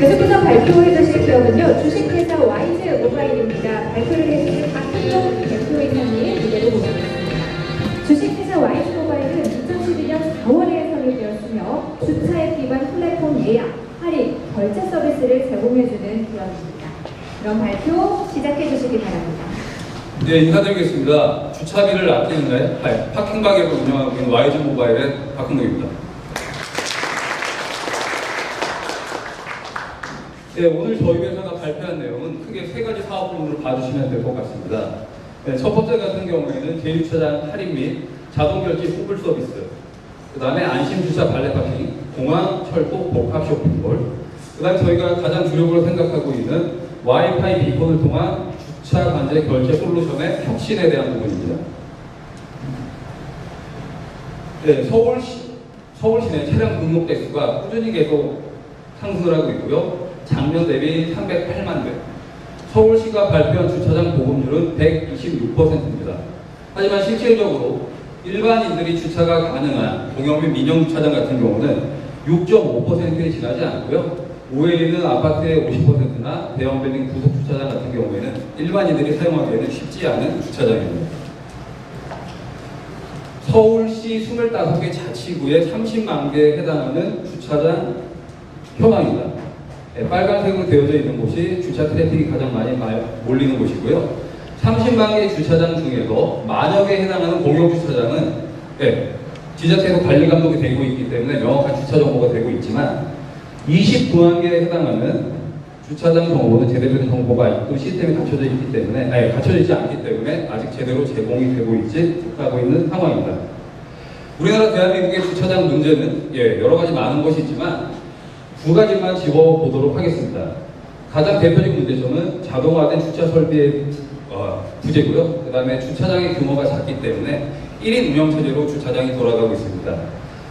계속해서 발표해 주실 기업은요, 주식회사 와이즈 모바일입니다. 발표를 해주실 박현종 대표이사님 무대로 모시겠습니다. 주식회사 와이즈 모바일은 2012년 4월에 설립되었으며 주차 앱 기반 플랫폼 예약, 할인, 결제 서비스를 제공해주는 기업입니다. 그럼 발표 시작해 주시기 바랍니다. 네, 인사드리겠습니다. 주차비를 아끼는 날, 파킹 가게를 운영하고 있는 YG 모바일의 박흥동입니다. 네, 오늘 저희 회사가 발표한 내용은 크게 세 가지 사업 부문으로 봐주시면 될 것 같습니다. 네, 첫 번째 같은 경우에는 대주차장 할인 및 자동 결제 후불 서비스, 그 다음에 안심 주차 발레 파킹, 공항, 철도, 복합 쇼핑몰, 그 다음에 저희가 가장 주력으로 생각하고 있는 와이파이 비폰을 통한 주차 관제 결제 솔루션의 혁신에 대한 부분입니다. 네, 서울시, 서울시내 차량 등록 대수가 꾸준히 계속 상승을 하고 있고요. 작년 대비 308만 대. 서울시가 발표한 주차장 보급률은 126%입니다. 하지만 실질적으로 일반인들이 주차가 가능한 공영 및 민영 주차장 같은 경우는 6.5%에 지나지 않고요. 오해있는 아파트의 50%나 대형 빌딩 부속 주차장 같은 경우에는 일반인들이 사용하기에는 쉽지 않은 주차장입니다. 서울시 25개 자치구에 30만 개에 해당하는 주차장 현황입니다. 네, 빨간색으로 되어져 있는 곳이 주차 트래픽이 가장 많이 말- 몰리는 곳이고요. 30만 개 주차장 중에서 만여 개에 해당하는 공용 주차장은 네, 지자체에서 관리 감독이 되고 있기 때문에 명확한 주차 정보가 되고 있지만 29만 개에 해당하는 주차장 정보는 제대로 된 정보가 또 시스템이 갖춰져 있기 때문에 아니, 갖춰져 있지 않기 때문에 아직 제대로 제공이 되고 있지 못하고 있는 상황입니다. 우리나라 대한민국의 주차장 문제는 예, 여러 가지 많은 것이 있지만 두 가지만 짚어보도록 하겠습니다. 가장 대표적인 문제점은 자동화된 주차 설비의 어, 부재고요. 그 다음에 주차장의 규모가 작기 때문에 1인 운영 체제로 주차장이 돌아가고 있습니다.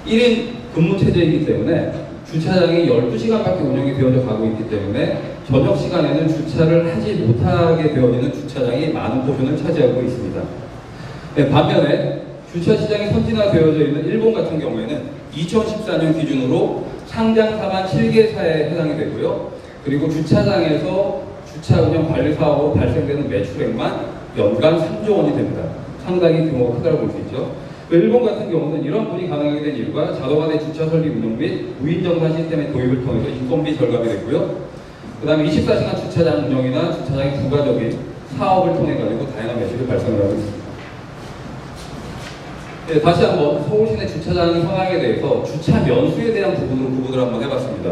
1인 근무 체제이기 때문에 주차장이 12시간밖에 운영이 되어져 가고 있기 때문에 저녁 시간에는 주차를 하지 못하게 되어지는 주차장이 많은 포션을 차지하고 있습니다. 네, 반면에 주차 시장이 선진화되어져 있는 일본 같은 경우에는 2014년 기준으로 상장사만 7개사에 해당이 되고요. 그리고 주차장에서 주차 운영 관리 사업으로 발생되는 매출액만 연간 3조 원이 됩니다. 상당히 규모가 크다고 볼 수 있죠. 일본 같은 경우는 이런 분이 가능하게 된 이유가 자동화된 주차 설비 운영 및 무인 정산 시스템의 도입을 통해서 인건비 절감이 됐고요. 그 다음에 24시간 주차장 운영이나 주차장의 부가적인 사업을 통해 가지고 다양한 매출이 발생을 하고 있습니다. 네, 다시 한번 서울시내 주차장 현황에 대해서 주차 면수에 대한 부분으로 구분을 한번 해봤습니다.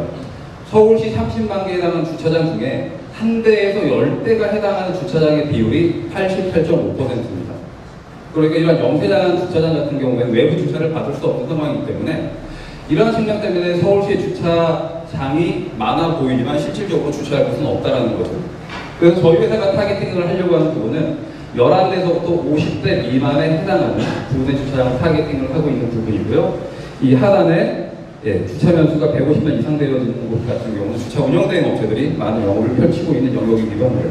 서울시 30만 개에 해당하는 주차장 중에 한 대에서 10대가 해당하는 주차장의 비율이 88.5%입니다. 그러니까 이런 영세장한 주차장 같은 경우에는 외부 주차를 받을 수 없는 상황이기 때문에 이러한 측면 때문에 서울시의 주차장이 많아 보이지만 실질적으로 주차할 곳은 없다라는 거죠. 그래서 저희 회사가 타겟팅을 하려고 하는 부분은 11대서부터 50대 미만에 해당하는 부분의 주차장 타겟팅을 하고 있는 부분이고요. 이 하단에 예, 주차 면수가 150만 이상 되어지는 곳 같은 경우는 주차 운영대행 업체들이 많은 영업을 펼치고 있는 영역이기도 합니다.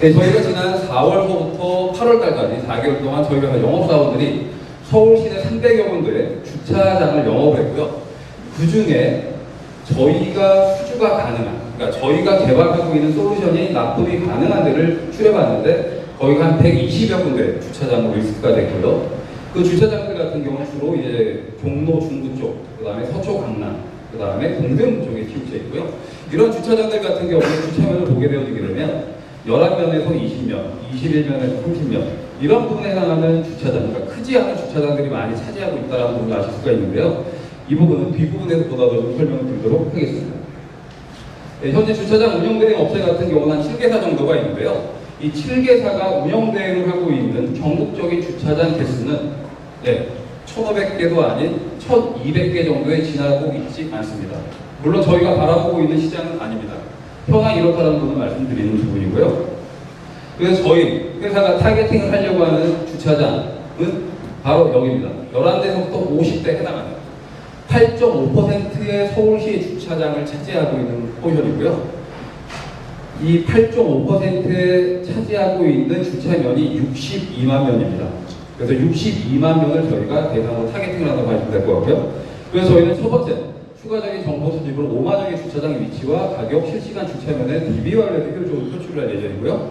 네, 저희가 지난 4월서부터 8월달까지 4개월 동안 저희 회사 영업사원들이 서울 시내 300여 군데의 주차장을 영업을 했고요. 그 중에 저희가 수주가 가능한, 그러니까 저희가 개발하고 있는 솔루션이 납품이 가능한 데를 추려봤는데 거기가 한 120여 군데 주차장으로 리스트가 됐고요. 그 주차장들 같은 경우는 주로 이제 종로 중구 쪽, 그 다음에 서초 강남, 그 다음에 동대문 쪽에 치우쳐 있고요. 이런 주차장들 같은 경우는 주차면을 보게 되어지게 되면 11면에서 20면, 21면에서 30면 이런 부분에 해당하는 주차장, 그러니까 크지 않은 주차장들이 많이 차지하고 있다는 부분을 아실 수가 있는데요. 이 부분은 뒷부분에서 보다 더좀 설명을 드리도록 하겠습니다. 네, 현재 주차장 운영대행 업체 같은 경우는 한 7개사 정도가 있는데요. 이 7개사가 운영대행을 하고 있는 전국적인 주차장 개수는 네, 1,500개도 아닌 1,200개 정도에 지나고 있지 않습니다. 물론 저희가 바라보고 있는 시장은 아닙니다. 현황이 이렇다는 부분을 말씀드리는 부분이고요. 그래서 저희 회사가 타겟팅을 하려고 하는 주차장은 바로 여기입니다. 11대서부터 50대 해당하는 8.5%의 서울시 주차장을 차지하고 있는 포션이고요. 이 8.5%에 차지하고 있는 주차면이 62만 면입니다. 그래서 62만 면을 저희가 대상으로 타겟팅을 한다고 하시면 될 것 같고요. 그래서 저희는 첫 번째 추가적인 정보 수집으로 5만 명의 주차장 위치와 가격, 실시간 주차면에 DB와를 효율적으로 표출할 예정이고요.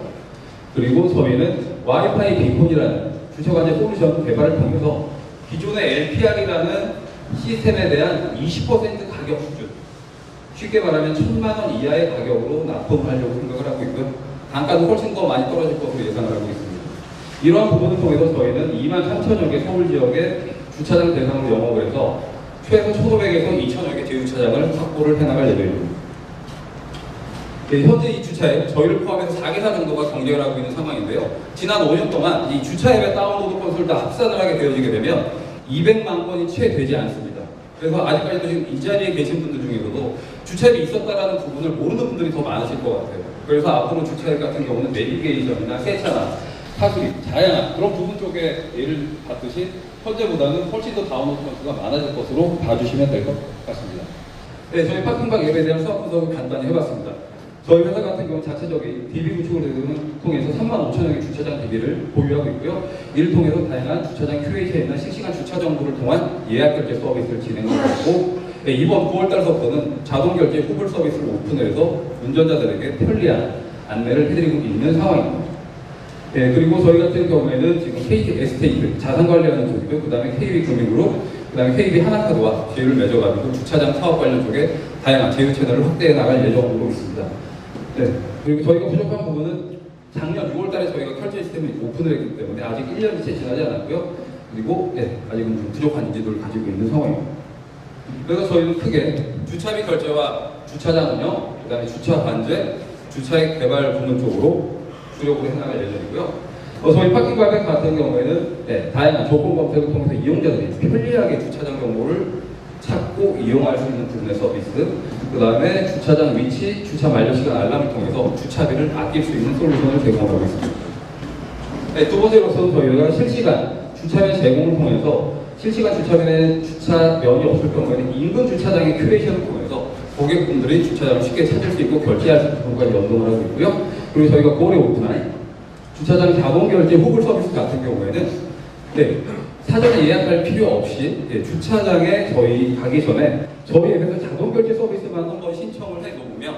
그리고 저희는 와이파이 비콘이라는 주차관제 솔루션 개발을 통해서 기존의 LPR이라는 시스템에 대한 20% 가격 쉽게 말하면 천만 원 이하의 가격으로 납품하려고 생각을 하고 있고요. 단가도 훨씬 더 많이 떨어질 것으로 예상을 하고 있습니다. 이러한 부분을 통해서 저희는 2만 3천여 개 서울 지역의 주차장 대상으로 영업을 해서 최소 1,500에서 2천여 개 제주차장을 확보를 해나갈 예정입니다. 네, 현재 이 주차앱 저희를 포함해서 4개사 정도가 경쟁을 하고 있는 상황인데요. 지난 5년 동안 이 주차앱의 다운로드 건수를 다 합산을 하게 되어지게 되면 200만 건이 채 되지 않습니다. 그래서 아직까지도 지금 이 자리에 계신 분들 중에서도 주차앱이 있었다라는 부분을 모르는 분들이 더 많으실 것 같아요. 그래서 앞으로 주차앱 같은 경우는 내비게이션이나 세차나 사수리, 다양한 그런 부분 쪽에 예를 받듯이 현재보다는 훨씬 더 다운로드 건수가 많아질 것으로 봐주시면 될 것 같습니다. 네, 저희 파킹박 앱에 대한 수학 분석을 간단히 해봤습니다. 저희 회사 같은 경우 자체적인 DB 구축을 통해서 3만 5천여 개 주차장 DB를 보유하고 있고요. 이를 통해서 다양한 주차장 QH나 실시간 주차 정보를 통한 예약 결제 서비스를 진행하고 있고 네, 이번 9월달서부터는 자동 결제 후불 서비스를 오픈해서 운전자들에게 편리한 안내를 해드리고 있는 상황입니다. 예, 그리고 저희 같은 경우에는 지금 KT 에스테이트 자산 관리하는 쪽이고요. 그 다음에 KB 금융그룹, 그 다음에 KB 하나카드와 제휴를 맺어가지고 주차장 사업 관련 쪽에 다양한 제휴 채널을 확대해 나갈 예정으로 있습니다. 네. 그리고 저희가 부족한 부분은 작년 6월 달에 저희가 결제 시스템을 오픈을 했기 때문에 아직 1년이 채 지나지 않았고요. 그리고 예, 아직은 좀 부족한 인지도를 가지고 있는 상황입니다. 그래서 저희는 크게 주차비 결제와 주차장 운영, 그 다음에 주차 관제, 주차액 개발 부문 쪽으로 주력으로 해나갈 예정이고요. 어, 저희 파킹 가격 같은 경우에는 네, 다양한 조건 검색을 통해서 이용자들이 편리하게 주차장 정보를 찾고 이용할 수 있는 부분의 서비스, 그 다음에 주차장 위치, 주차 만료 시간 알람을 통해서 주차비를 아낄 수 있는 솔루션을 제공하고 있습니다. 네, 두 번째로서는 저희가 실시간 주차면 제공을 통해서 실시간 주차면에 주차 면이 없을 경우에는 인근 주차장의 큐레이션을 통해서 고객분들이 주차장을 쉽게 찾을 수 있고 결제할 수 있는 부분까지 연동을 하고 있고요. 그리고 저희가 9월에 오픈한 주차장 자동 결제 후불 서비스 같은 경우에는 네, 사전에 예약할 필요 없이 예, 주차장에 저희 가기 전에 저희 앱에서 자동 결제 서비스만 한번 신청을 해 놓으면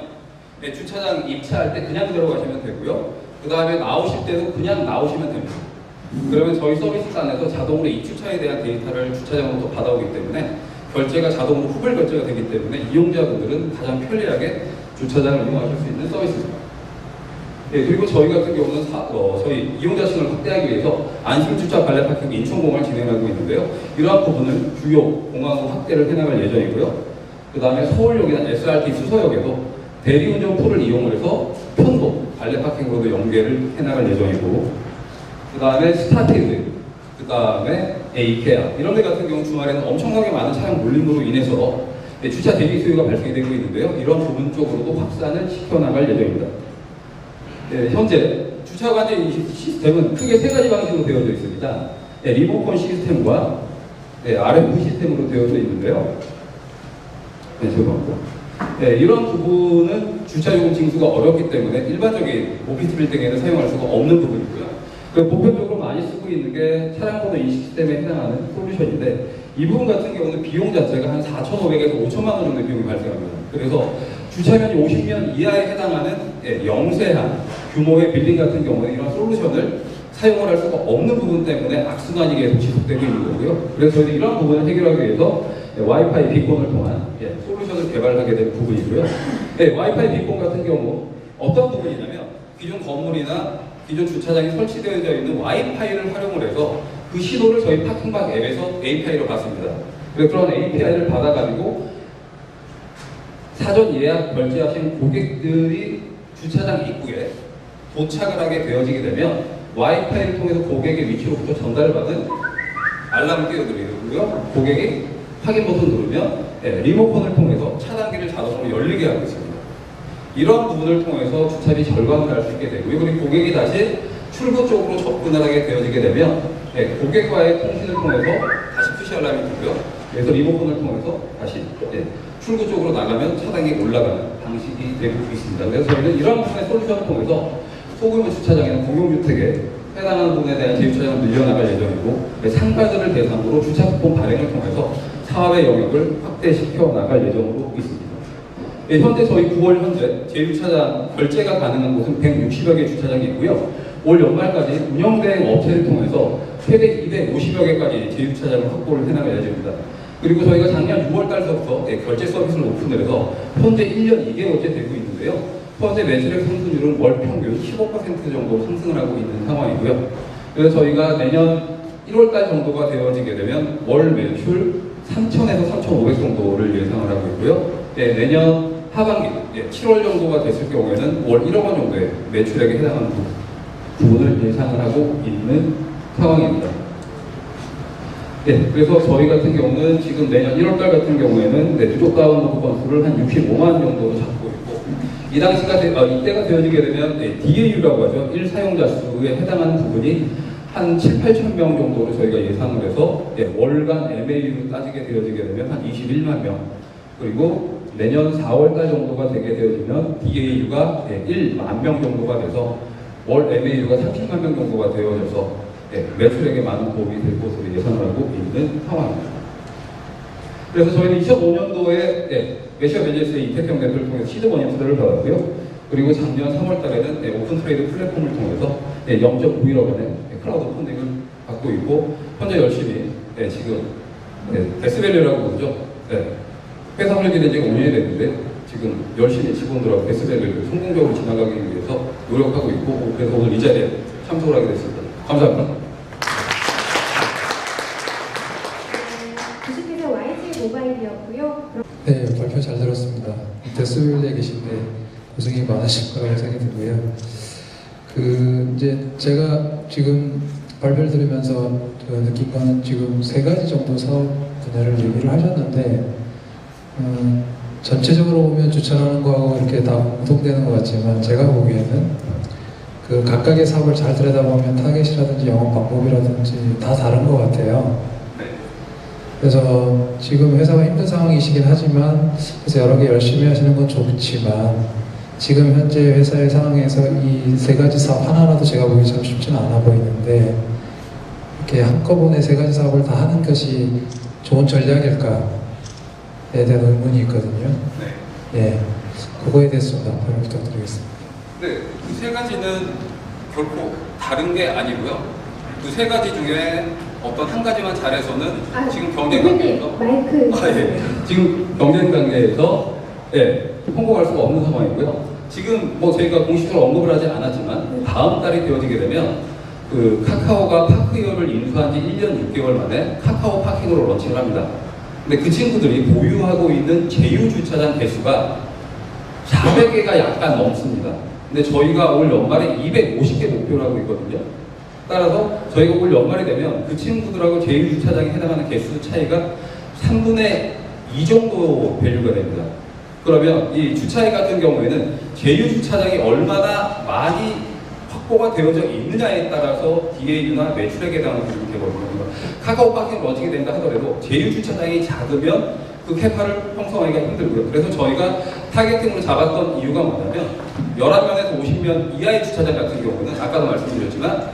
네, 주차장 입차할 때 그냥 들어가시면 되고요. 그 다음에 나오실 때도 그냥 나오시면 됩니다. 그러면 저희 서비스 안에서 자동으로 입주차에 대한 데이터를 주차장으로부터 받아오기 때문에 결제가 자동으로 후불 결제가 되기 때문에 이용자분들은 가장 편리하게 주차장을 이용하실 수 있는 서비스입니다. 네, 그리고 저희 같은 경우는 사- 어, 저희 이용자층을 확대하기 위해서 안심주차 발레 파킹 인천공항을 진행하고 있는데요. 이러한 부분을 주요 공항으로 확대를 해나갈 예정이고요. 그 다음에 서울역이나 SRT 수서역에도 대리운전 풀을 이용을 해서 편도 발레 파킹으로도 연계를 해나갈 예정이고 그 다음에 스타테드 그 다음에 에이케아 이런 데 같은 경우 주말에는 엄청나게 많은 차량 몰림으로 인해서 네, 주차 대비 수요가 발생이 되고 있는데요. 이런 부분 쪽으로도 확산을 시켜나갈 예정입니다. 네, 현재 주차 관제 이 시스템은 크게 세 가지 방식으로 되어져 있습니다. 네, 리모컨 시스템과 네, RF 시스템으로 되어져 있는데요. 네, 죄송합니다. 네, 이런 부분은 주차 요금 징수가 어렵기 때문에 일반적인 오피스 빌딩에는 사용할 수가 없는 부분이고요. 그 보편적으로 많이 쓰고 있는 게 차량 번호 인식 시스템에 해당하는 솔루션인데 이 부분 같은 경우는 비용 자체가 한 4,500에서 5천만 원 정도의 비용이 발생합니다. 그래서 주차면이 50년 이하에 해당하는 예, 영세한 규모의 빌딩 같은 경우는 이런 솔루션을 사용을 할 수가 없는 부분 때문에 악순환이 계속 지속되고 있는 거고요. 그래서 저희는 이런 부분을 해결하기 위해서 예, 와이파이 비콘을 통한 예, 솔루션을 개발하게 된 부분이고요. 예, 와이파이 비콘 같은 경우 어떤 부분이냐면 기존 건물이나 기존 주차장에 설치되어 있는 와이파이를 활용을 해서 그 신호를 저희 파킹박 앱에서 API로 받습니다. 그래서 그런 API를 받아가지고 사전 예약 결제하신 고객들이 주차장 입구에 도착을 하게 되어지게 되면 와이파이를 통해서 고객의 위치로부터 전달을 받은 알람을 띄워드리고요. 고객이 확인 버튼 누르면 네, 리모컨을 통해서 차단기를 자동으로 열리게 하고 있습니다. 이런 부분을 통해서 주차비 절감을 할 수 있게 되고요. 그리고 고객이 다시 출구 쪽으로 접근을 하게 되어지게 되면 네, 고객과의 통신을 통해서 다시 푸시 알람이 들고요. 그래서 리모컨을 통해서 다시 네, 출구 쪽으로 나가면 차량이 올라가는 방식이 되고 있습니다. 그래서 저희는 이런 부분의 솔루션을 통해서 소규모 주차장이나 공용주택에 해당하는 부분에 대한 제휴차량을 늘려나갈 예정이고 네, 상가들을 대상으로 주차 쿠폰 발행을 통해서 사업의 영역을 확대시켜 나갈 예정으로 있습니다. 예, 현재 저희 9월 현재 제휴차장 결제가 가능한 곳은 160여 개 주차장이 있고요. 올 연말까지 운영대행 업체를 통해서 최대 250여 개까지 제휴차장을 확보를 해나갈 예정입니다. 그리고 저희가 작년 6월 달서부터 예, 결제 서비스를 오픈을 해서 현재 1년 2개월째 되고 있는데요. 현재 매출액 상승률은 월 평균 15% 정도 상승을 하고 있는 상황이고요. 그래서 저희가 내년 1월 달 정도가 되어지게 되면 월 매출 3,000에서 3,500 정도를 예상을 하고 있고요. 예, 내년 하반기 예, 7월 정도가 됐을 경우에는 월 1억 원 정도의 매출액에 해당하는 부- 부분을 예상을 하고 있는 상황입니다. 네, 그래서 저희 같은 경우는 지금 내년 1월 달 같은 경우에는 네, 누적 다운로드 건수를 한 65만 정도로 잡고 있고 이 당시가 되, 아, 이때가 되어지게 되면 네, DAU라고 하죠. 1 사용자 수에 해당하는 부분이 한 7, 8천 명 정도로 저희가 예상을 해서 네, 월간 MAU로 따지게 되어지게 되면 한 21만 명 그리고 내년 4월 달 정도가 되게 되어지면 DAU가 1만 명 정도가 돼서 월 MAU가 30만 명 정도가 되어져서 예, 매출액에 많은 도움이 될 것으로 예상을 하고 있는 상황입니다. 그래서 저희는 2005년도에 예, 메시아 벤저스의 이태평 대표를 통해서 시드 투자를 받았고요. 그리고 작년 3월 달에는 예, 오픈 트레이드 플랫폼을 통해서 예, 0.91억 원의 예, 클라우드 펀딩을 받고 있고 현재 열심히 예, 지금 예, 데스밸류라고 그러죠. 예, 회사 설계된 지가 5년이 됐는데 지금 열심히 직원들하고 데스밸류를 성공적으로 지나가기 위해서 노력하고 있고 그래서 오늘 이 자리에 참석을 하게 됐습니다. 감사합니다. 주식회사 YG 모바일이었고요. 네, 발표 잘 들었습니다. 데스빌에 계신데 고생이 많으실 거라고 생각이 들고요. 그 이제 제가 지금 발표를 들으면서 그 느낀 거는 지금 세 가지 정도 사업 분야를 얘기를 하셨는데 음, 전체적으로 보면 주차하는 거하고 이렇게 다 공통되는 것 같지만 제가 보기에는 그 각각의 사업을 잘 들여다보면 타겟이라든지 영업 방법이라든지 다 다른 것 같아요. 그래서 지금 회사가 힘든 상황이시긴 하지만 그래서 여러 개 열심히 하시는 건 좋지만 지금 현재 회사의 상황에서 이 세 가지 사업 하나라도 제가 보기 참 쉽지는 않아 보이는데 이렇게 한꺼번에 세 가지 사업을 다 하는 것이 좋은 전략일까에 대한 의문이 있거든요. 네. 예, 그거에 대해서 좀 답변을 부탁드리겠습니다. 네, 그 세 가지는 결코 다른 게 아니고요. 그 세 가지 중에 어떤 한 가지만 잘해서는 아, 지금 경쟁 관계에서 마이크. 아, 예. 지금 경쟁 관계에서 예, 성공할 수가 없는 상황이고요. 지금 뭐 저희가 공식적으로 언급을 하지 않았지만 다음 달이 되어지게 되면 그 카카오가 파크이어를 인수한 지 1년 6개월 만에 카카오 파킹으로 런칭을 합니다. 근데 그 친구들이 보유하고 있는 제휴 주차장 개수가 400개가 약간 넘습니다. 근데 저희가 올 연말에 250개 목표로 하고 있거든요. 따라서 저희가 올 연말이 되면 그 친구들하고 제휴 주차장에 해당하는 개수 차이가 3분의 2 정도 밸류가 됩니다. 그러면 이 주차액 같은 경우에는 제휴 주차장이 얼마나 많이 확보가 되어져 있느냐에 따라서 DAU나 매출액에 대한 부분이 되거든요. 카카오 파킹 런칭이 된다 하더라도 제휴 주차장이 작으면 그 캐파를 형성하기가 힘들고요. 그래서 저희가 타겟팅으로 잡았던 이유가 뭐냐면 11면에서 50면 이하의 주차장 같은 경우는 아까도 말씀드렸지만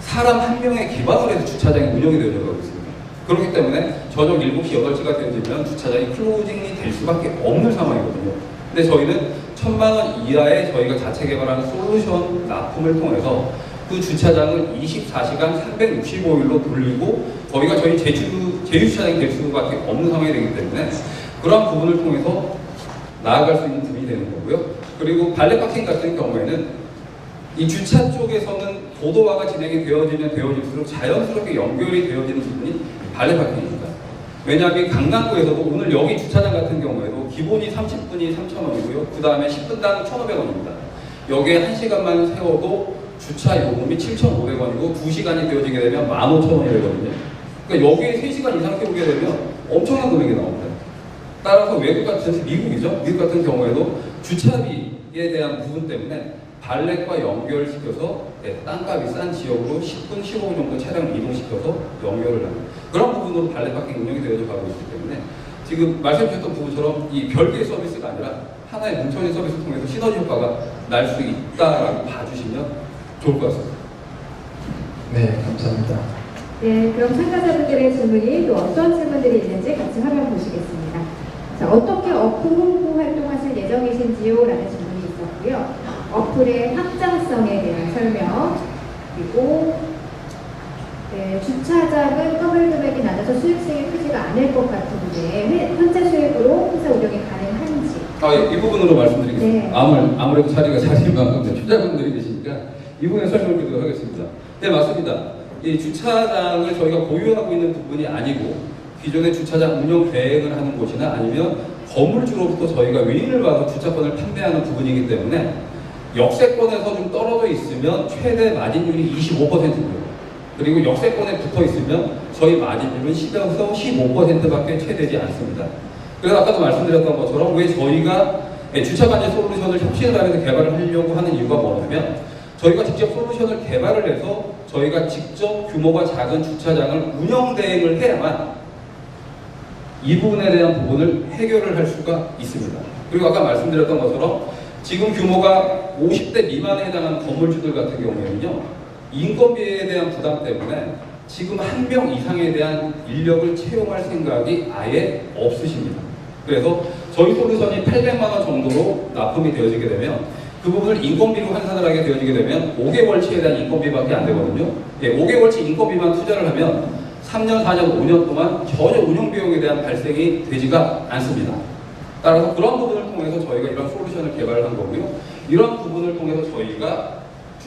사람 한 명에 기반으로 해서 주차장이 운영이 되어 가고 있습니다. 그렇기 때문에 저녁 7시, 8시가 되어지면 주차장이 클로징이 될 수밖에 없는 상황이거든요. 근데 저희는 천만 원 이하의 저희가 자체 개발하는 솔루션 납품을 통해서 그 주차장을 24시간 365일로 돌리고 거기가 저희 제주, 제휴주차장이 될 수밖에 없는 상황이 되기 때문에 그러한 부분을 통해서 나아갈 수 있는 부분이 되는 거고요. 그리고 발레 파킹 같은 경우에는 이 주차 쪽에서는 도도화가 진행이 되어지면 되어질수록 자연스럽게 연결이 되어지는 부분이 발레 파킹입니다. 왜냐하면 강남구에서도 오늘 여기 주차장 같은 경우에도 기본이 30분이 3,000원이고요. 그 다음에 10분당 1,500원입니다. 여기에 1시간만 세워도 주차 요금이 7,500원이고 2시간이 되어지게 되면 15,000원이 되거든요. 그러니까 여기에 3시간 이상 세우게 되면 엄청난 금액이 나옵니다. 따라서 외국 같은 미국이죠. 미국 같은 경우에도 주차비에 대한 부분 때문에 발렛과 연결시켜서 네, 땅값이 싼 지역으로 10분, 15분 정도 차량을 이동시켜서 연결을 하는 그런 부분으로 파킹 운영이 되어져 가고 있기 때문에 지금 말씀주셨던 부분처럼 이 별개의 서비스가 아니라 하나의 뭉쳐진 서비스를 통해서 시너지 효과가 날 수 있다라고 봐주시면 좋을 것 같습니다. 네, 감사합니다. 네, 그럼 참가자분들의 질문이 또 어떤 질문들이 있는지 같이 화면 보시겠습니다. 자, 어떻게 어플 홍보 활동하실 예정이신지요? 라는 질문이 있었고요. 어플의 확장성에 대한 설명, 그리고 네, 주차장은 건물 금액이 낮아서 수익성이 크지가 않을 것 같은데 회- 현재 수익으로 회사 운영이 가능한지 아, 예, 이 부분으로 말씀드리겠습니다. 네. 아무, 아무래도 자리가 자리인 만큼 투자분들이 계시니까 이 부분에 설명을 드리도록 하겠습니다. 네, 맞습니다. 이 주차장을 저희가 보유하고 있는 부분이 아니고 기존의 주차장 운영 계획을 하는 곳이나 아니면 건물주로부터 저희가 위인을 받아 주차권을 판매하는 부분이기 때문에 역세권에서 좀 떨어져 있으면 최대 마진율이 25%고요. 그리고 역세권에 붙어 있으면 저희 마진율은 10에서 15%밖에 채되지 않습니다. 그래서 아까도 말씀드렸던 것처럼 왜 저희가 예, 주차 관리 솔루션을 혁신을 하면서 개발을 하려고 하는 이유가 뭐냐면 저희가 직접 솔루션을 개발을 해서 저희가 직접 규모가 작은 주차장을 운영 대행을 해야만 이 부분에 대한 부분을 해결을 할 수가 있습니다. 그리고 아까 말씀드렸던 것처럼 지금 규모가 50대 미만에 해당하는 건물주들 같은 경우에는요, 인건비에 대한 부담 때문에 지금 한명 이상에 대한 인력을 채용할 생각이 아예 없으십니다. 그래서 저희 솔루션이 800만 원 정도로 납품이 되어지게 되면 그 부분을 인건비로 환산을 하게 되어지게 되면 5개월치에 대한 인건비밖에 안 되거든요. 예, 5개월치 인건비만 투자를 하면 3년, 4년, 5년 동안 전혀 운영 비용에 대한 발생이 되지가 않습니다. 따라서 그런 부분을 통해서 저희가 이런 솔루션을 개발한 거고요. 이런 부분을 통해서 저희가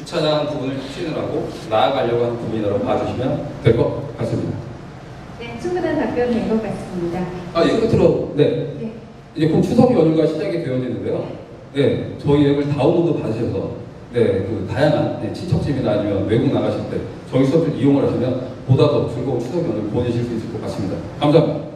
주차장 부분을 혁신을 하고 나아가려고 하는 부분이라고 봐주시면 될 것 같습니다. 네, 충분한 답변 된 것 같습니다. 아, 예, 끝으로, 네. 네. 이제 곧 추석 연휴가 시작이 되어지는데요. 네, 저희 앱을 다운로드 받으셔서 네, 그 다양한 네, 친척집이나 아니면 외국 나가실 때 저희 서비스 이용을 하시면 보다 더 즐거운 추석 연휴를 보내실 수 있을 것 같습니다. 감사합니다.